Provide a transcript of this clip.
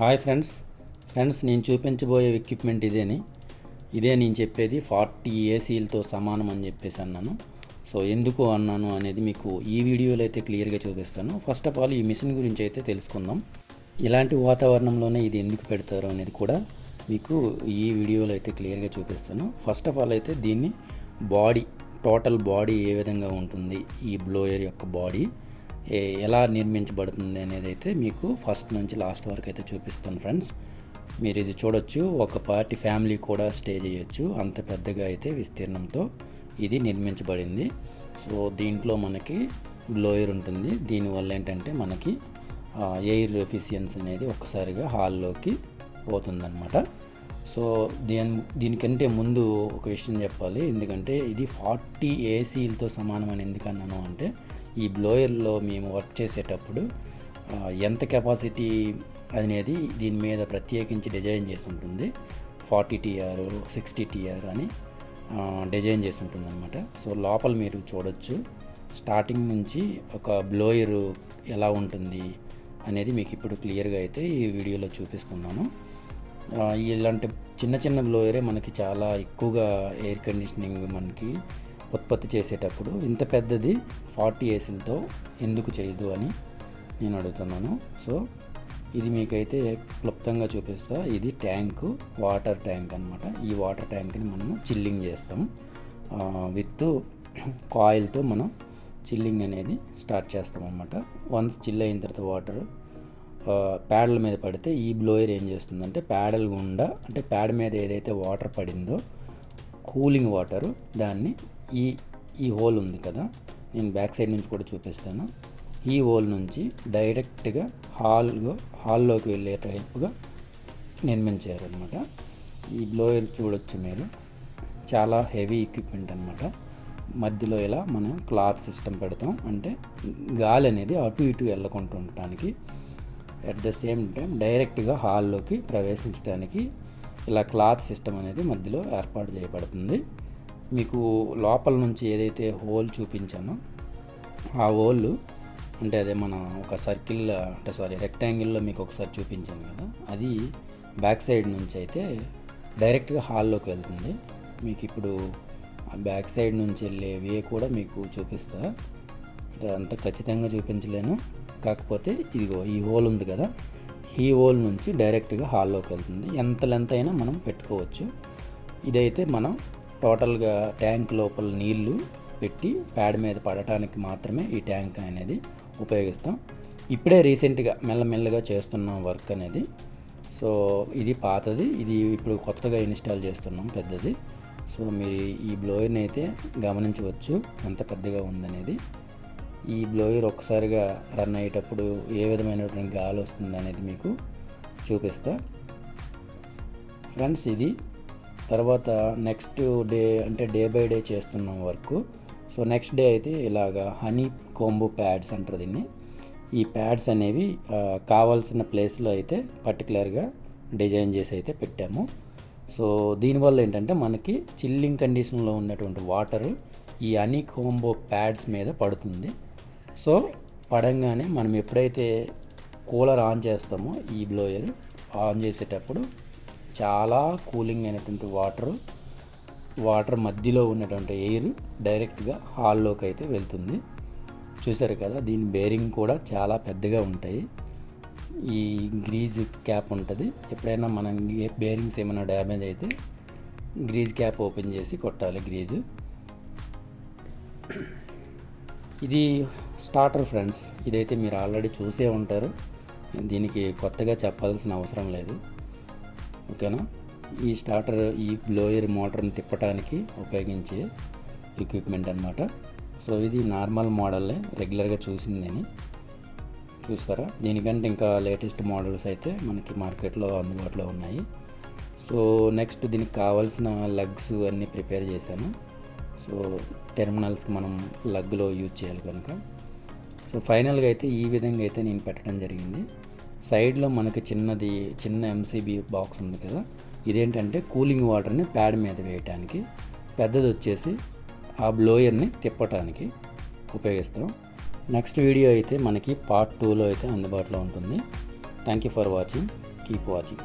Hi friends. Friends నేను చూపించబోయే equipment ఇదేని. ఇదే నేను చెప్పేది ఫార్టీ ఏసీలతో సమానం అని చెప్పేసి అన్నాను. సో ఎందుకు అన్నాను అనేది మీకు ఈ వీడియోలో అయితే క్లియర్గా చూపిస్తాను. ఫస్ట్ ఆఫ్ ఆల్ ఈ మిషన్ గురించి అయితే తెలుసుకుందాం. ఇలాంటి వాతావరణంలోనే ఇది ఎందుకు పెడతారు అనేది కూడా మీకు ఈ వీడియోలో అయితే క్లియర్గా చూపిస్తాను. ఫస్ట్ ఆఫ్ ఆల్ అయితే దీన్ని బాడీ టోటల్ బాడీ ఏ విధంగా ఉంటుంది? ఈ బ్లోయర్ యొక్క బాడీ. ఎలా నిర్మించబడుతుంది అనేది అయితే మీకు ఫస్ట్ నుంచి లాస్ట్ వరకు అయితే చూపిస్తాను ఫ్రెండ్స్. మీరు ఇది చూడొచ్చు ఒక పార్టీ ఫ్యామిలీ కూడా స్టే చేయొచ్చు అంత పెద్దగా అయితే విస్తీర్ణంతో ఇది నిర్మించబడింది. సో దీంట్లో మనకి బ్లోయర్ ఉంటుంది. దీనివల్ల ఏంటంటే మనకి ఎయిర్ ఎఫిషియన్స్ అనేది ఒక్కసారిగా హాల్లోకి పోతుందన్నమాట. సో దీని దీనికంటే ముందు ఒక విషయం చెప్పాలి. ఎందుకంటే ఇది ఫార్టీ ఏసీలతో సమానం అని ఎందుకన్నాను అంటే ఈ బ్లోయర్లో మేము వర్క్ చేసేటప్పుడు ఎంత కెపాసిటీ అనేది దీని మీద ప్రత్యేకించి డిజైన్ చేసి ఉంటుంది ఫార్టీ టీఆర్ సిక్స్టీ టీఆర్ అని డిజైన్ చేసి ఉంటుంది అనమాట సో లోపల మీరు చూడొచ్చు. స్టార్టింగ్ నుంచి ఒక బ్లోయర్ ఎలా ఉంటుంది అనేది మీకు ఇప్పుడు క్లియర్గా అయితే ఈ వీడియోలో చూపిస్తున్నాను. ఇలాంటి చిన్న చిన్న బ్లోయరే మనకి చాలా ఎక్కువగా ఎయిర్ కండిషనింగ్ మనకి ఉత్పత్తి చేసేటప్పుడు ఇంత పెద్దది ఫార్టీ ఏసీలతో ఎందుకు చేయదు అని నేను అడుగుతున్నాను. సో ఇది మీకైతే క్లుప్తంగా చూపిస్తా. ఇది ట్యాంకు వాటర్ ట్యాంక్ అనమాట ఈ వాటర్ ట్యాంక్ని మనము చిల్లింగ్ చేస్తాం. విత్ కాయిల్తో మనం చిల్లింగ్ అనేది స్టార్ట్ చేస్తాం అనమాట వన్స్ చిల్ అయిన తర్వాత వాటర్ ప్యాడల మీద పడితే ఈ బ్లోయర్ ఏం చేస్తుందంటే ప్యాడల్ గుండా అంటే ప్యాడ్ మీద ఏదైతే వాటర్ పడిందో కూలింగ్ వాటర్ దాన్ని ఈ ఈ హోల్ ఉంది కదా. నేను బ్యాక్ సైడ్ నుంచి కూడా చూపిస్తాను. ఈ హోల్ నుంచి డైరెక్ట్గా హాల్ హాల్లోకి వెళ్ళే టైప్గా నిర్మించారు అనమాట ఈ బ్లోయర్ చూడొచ్చు మీరు. చాలా హెవీ ఎక్విప్మెంట్ అనమాట మధ్యలో ఇలా మనం క్లాత్ సిస్టమ్ పెడతాం. అంటే గాలి అనేది అటు ఇటు వెళ్ళకుండా ఉండటానికి అట్ ద సేమ్ టైం డైరెక్ట్గా హాల్లోకి ప్రవేశించడానికి ఇలా క్లాత్ సిస్టమ్ అనేది మధ్యలో ఏర్పాటు చేయబడుతుంది. మీకు లోపల నుంచి ఏదైతే హోల్ చూపించానో ఆ హోల్ అంటే అదే మన ఒక సర్కిల్ అంటే సారీ రెక్టాంగిల్లో మీకు ఒకసారి చూపించాను కదా. అది బ్యాక్ సైడ్ నుంచి అయితే డైరెక్ట్గా హాల్లోకి వెళ్తుంది. మీకు ఇప్పుడు ఆ బ్యాక్ సైడ్ నుంచి వెళ్ళే వే కూడా మీకు చూపిస్తా. అంత ఖచ్చితంగా చూపించలేను. కాకపోతే ఇదిగో ఈ హోల్ ఉంది కదా. ఈ హోల్ నుంచి డైరెక్ట్గా హాల్లోకి వెళ్తుంది. ఎంత లెంత్ అయినా మనం పెట్టుకోవచ్చు. ఇదైతే మనం టోటల్గా ట్యాంక్ లోపల నీళ్ళు పెట్టి ప్యాడ్ మీద పడటానికి మాత్రమే ఈ ట్యాంక్ అనేది ఉపయోగిస్తాం. ఇప్పుడే రీసెంట్గా మెల్లమెల్లగా చేస్తున్నాం వర్క్ అనేది. సో ఇది పాతది. ఇది ఇప్పుడు కొత్తగా ఇన్స్టాల్ చేస్తున్నాం పెద్దది. సో మీరు ఈ బ్లోయర్ని అయితే గమనించవచ్చు. ఎంత పెద్దగా ఉందనేది. ఈ బ్లోయర్ ఒక్కసారిగా రన్ అయ్యేటప్పుడు ఏ విధమైనటువంటి గాలి వస్తుంది అనేది మీకు చూపిస్తా. ఫ్రెండ్స్ ఇది తర్వాత నెక్స్ట్ డే అంటే డే బై డే చేస్తున్నాం వర్క్ సో నెక్స్ట్ డే అయితే ఇలాగా హనీ కోంబో ప్యాడ్స్ అంటారు దీన్ని. ఈ ప్యాడ్స్ అనేవి కావాల్సిన ప్లేస్లో అయితే పర్టికులర్గా డిజైన్ చేసి అయితే పెట్టాము. సో దీనివల్ల ఏంటంటే మనకి చిల్లింగ్ కండిషన్లో ఉన్నటువంటి వాటర్ ఈ హనీ కోంబో ప్యాడ్స్ మీద పడుతుంది. సో పడంగానే మనం ఎప్పుడైతే కూలర్ ఆన్ చేస్తామో ఈ బ్లోయర్ ఆన్ చేసేటప్పుడు చాలా కూలింగ్ అయినటువంటి వాటర్ వాటర్ మధ్యలో ఉన్నటువంటి ఎయిర్ డైరెక్ట్గా హాల్లోకి అయితే వెళ్తుంది. చూసారు కదా దీని బేరింగ్ కూడా చాలా పెద్దగా ఉంటాయి. ఈ గ్రీజ్ క్యాప్ ఉంటుంది. ఎప్పుడైనా మనం బేరింగ్స్ ఏమైనా డ్యామేజ్ అయితే గ్రీజ్ క్యాప్ ఓపెన్ చేసి కొట్టాలి గ్రీజు ఇది స్టార్టర్ ఫ్రెండ్స్ ఇదైతే మీరు ఆల్రెడీ చూసే ఉంటారు. దీనికి కొత్తగా చెప్పాల్సిన అవసరం లేదు. ఓకేనా? ఈ స్టార్టర్ ఈ బ్లోయర్ మోటార్ని తిప్పడానికి ఉపయోగించే ఎక్విప్మెంట్ అనమాట సో ఇది నార్మల్ మోడల్లే రెగ్యులర్గా చూసింది నేను. చూస్తారా? దీనికంటే ఇంకా లేటెస్ట్ మోడల్స్ అయితే మనకి మార్కెట్లో అందుబాటులో ఉన్నాయి. సో నెక్స్ట్ దీనికి కావాల్సిన లగ్స్ అన్నీ ప్రిపేర్ చేశాను. సో టెర్మినల్స్కి మనం లగ్లో యూజ్ చేయాలి కనుక. సో ఫైనల్గా అయితే ఈ విధంగా అయితే నేను పెట్టడం జరిగింది. సైడ్లో మనకి చిన్నది చిన్న ఎంసీబీ బాక్స్ ఉంది కదా ఇదేంటంటే కూలింగ్ వాటర్ని ప్యాడ్ మీద వేయటానికి పెద్దది వచ్చేసి ఆ బ్లోయర్ని తిప్పటానికి ఉపయోగిస్తాం. నెక్స్ట్ వీడియో అయితే మనకి పార్ట్ టూలో అయితే అందుబాటులో ఉంటుంది. Thank you for watching. Keep watching.